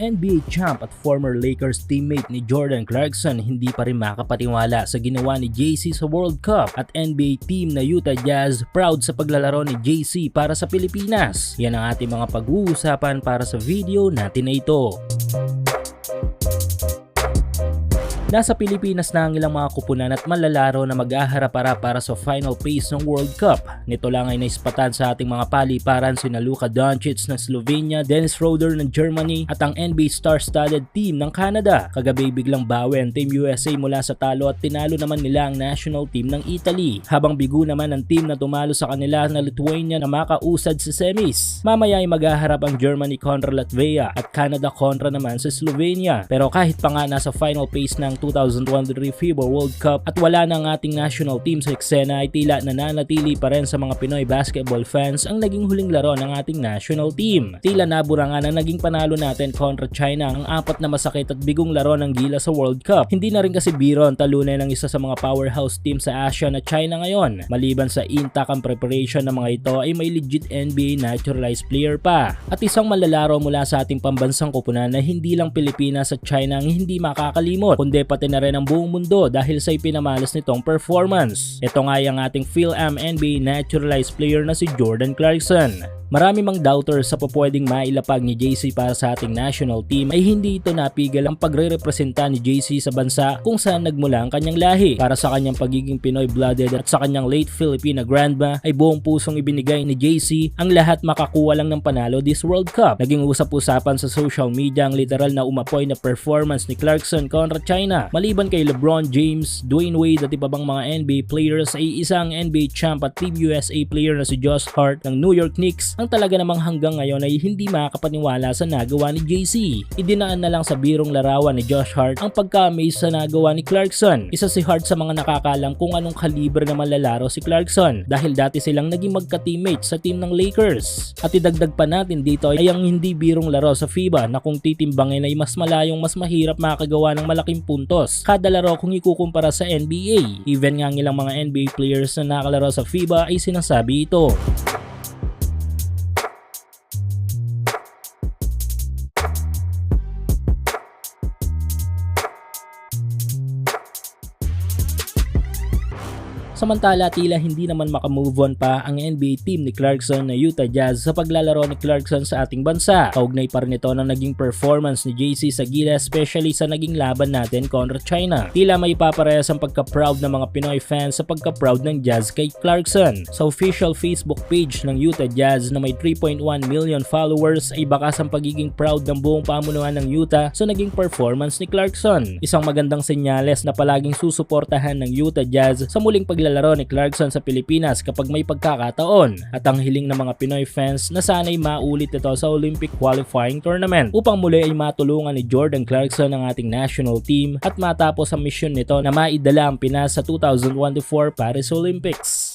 NBA champ at former Lakers teammate ni Jordan Clarkson hindi pa rin makapatiwala sa ginawa ni JC sa World Cup at NBA team na Utah Jazz proud sa paglalaro ni JC para sa Pilipinas. Yan ang ating mga pag-uusapan para sa video natin na ito. Nasa Pilipinas na ang ilang mga kupunan at malalaro na mag-aharap-harap para sa final phase ng World Cup. Nito lang ay naispatan sa ating mga paliparan sina Luka Doncic ng Slovenia, Dennis Schroeder ng Germany at ang NBA star-studded team ng Canada. Kagabi biglang bawi ang Team USA mula sa talo at tinalo naman nila ang national team ng Italy. Habang bigo naman ang team na tumalo sa kanila na Lithuania na makausad sa semis. Mamaya ay mag-aharap ang Germany kontra Latvia at Canada kontra naman sa Slovenia. Pero kahit pa nga nasa final phase ng 2023 FIBA World Cup at wala na ating national team sa eksena ay tila nananatili pa rin sa mga Pinoy basketball fans ang naging huling laro ng ating national team. Tila nabura nga na naging panalo natin kontra China ang apat na masakit at bigong laro ng gila sa World Cup. Hindi na rin kasi biro ang talunan ng isa sa mga powerhouse team sa Asia na China ngayon. Maliban sa intact ang preparation ng mga ito ay may legit NBA naturalized player pa. At isang malalaro mula sa ating pambansang kupunan na hindi lang Pilipinas at China ang hindi makakalimot kundi pati na rin ang buong mundo dahil sa ipinamalas nitong performance. Ito nga yung ating PhilAm NBA naturalized player na si Jordan Clarkson. Marami mang doubters sa pupwedeng mailapag ni JC para sa ating national team ay hindi ito napigil ang pagre-representa ni JC sa bansa kung saan nagmula ang kanyang lahi. Para sa kanyang pagiging Pinoy-blooded at sa kanyang late Filipina grandma ay buong pusong ibinigay ni JC ang lahat makakuha lang ng panalo this World Cup. Naging usap-usapan sa social media ang literal na umapoy na performance ni Clarkson kontra China. Maliban kay LeBron James, Dwayne Wade at iba pang mga NBA players ay isang NBA champ at Team USA player na si Josh Hart ng New York Knicks ang talaga namang hanggang ngayon ay hindi makakapaniwala sa nagawa ni JC. Idinaan na lang sa birong larawan ni Josh Hart ang pagka-amaze sa nagawa ni Clarkson. Isa si Hart sa mga nakakalam kung anong kalibre na malalaro si Clarkson dahil dati silang naging magka-teammate sa team ng Lakers. At idagdag pa natin dito ay ang hindi birong laro sa FIBA na kung titimbangin ay mas malayong mas mahirap makagawa ng malaking puntos kada laro kung ikukumpara sa NBA. Even nga ang ilang mga NBA players na nakalaro sa FIBA ay sinasabi ito. Samantala tila hindi naman makamove on pa ang NBA team ni Clarkson na Utah Jazz sa paglalaro ni Clarkson sa ating bansa. Kaugnay pa rin ito ng naging performance ni JC sa gila especially sa naging laban natin kontra China. Tila may paparehas ang pagka-proud ng mga Pinoy fans sa pagka-proud ng Jazz kay Clarkson. Sa official Facebook page ng Utah Jazz na may 3.1 million followers ay bakas ang pagiging proud ng buong pamunuan ng Utah sa naging performance ni Clarkson. Isang magandang senyales na palaging susuportahan ng Utah Jazz sa muling paglalaro paglalaro ni Clarkson sa Pilipinas kapag may pagkakataon at ang hiling ng mga Pinoy fans na sana'y maulit ito sa Olympic qualifying tournament upang muli ay matulungan ni Jordan Clarkson ang ating national team at matapos ang mission nito na maidala ang Pinas sa 2024 Paris Olympics.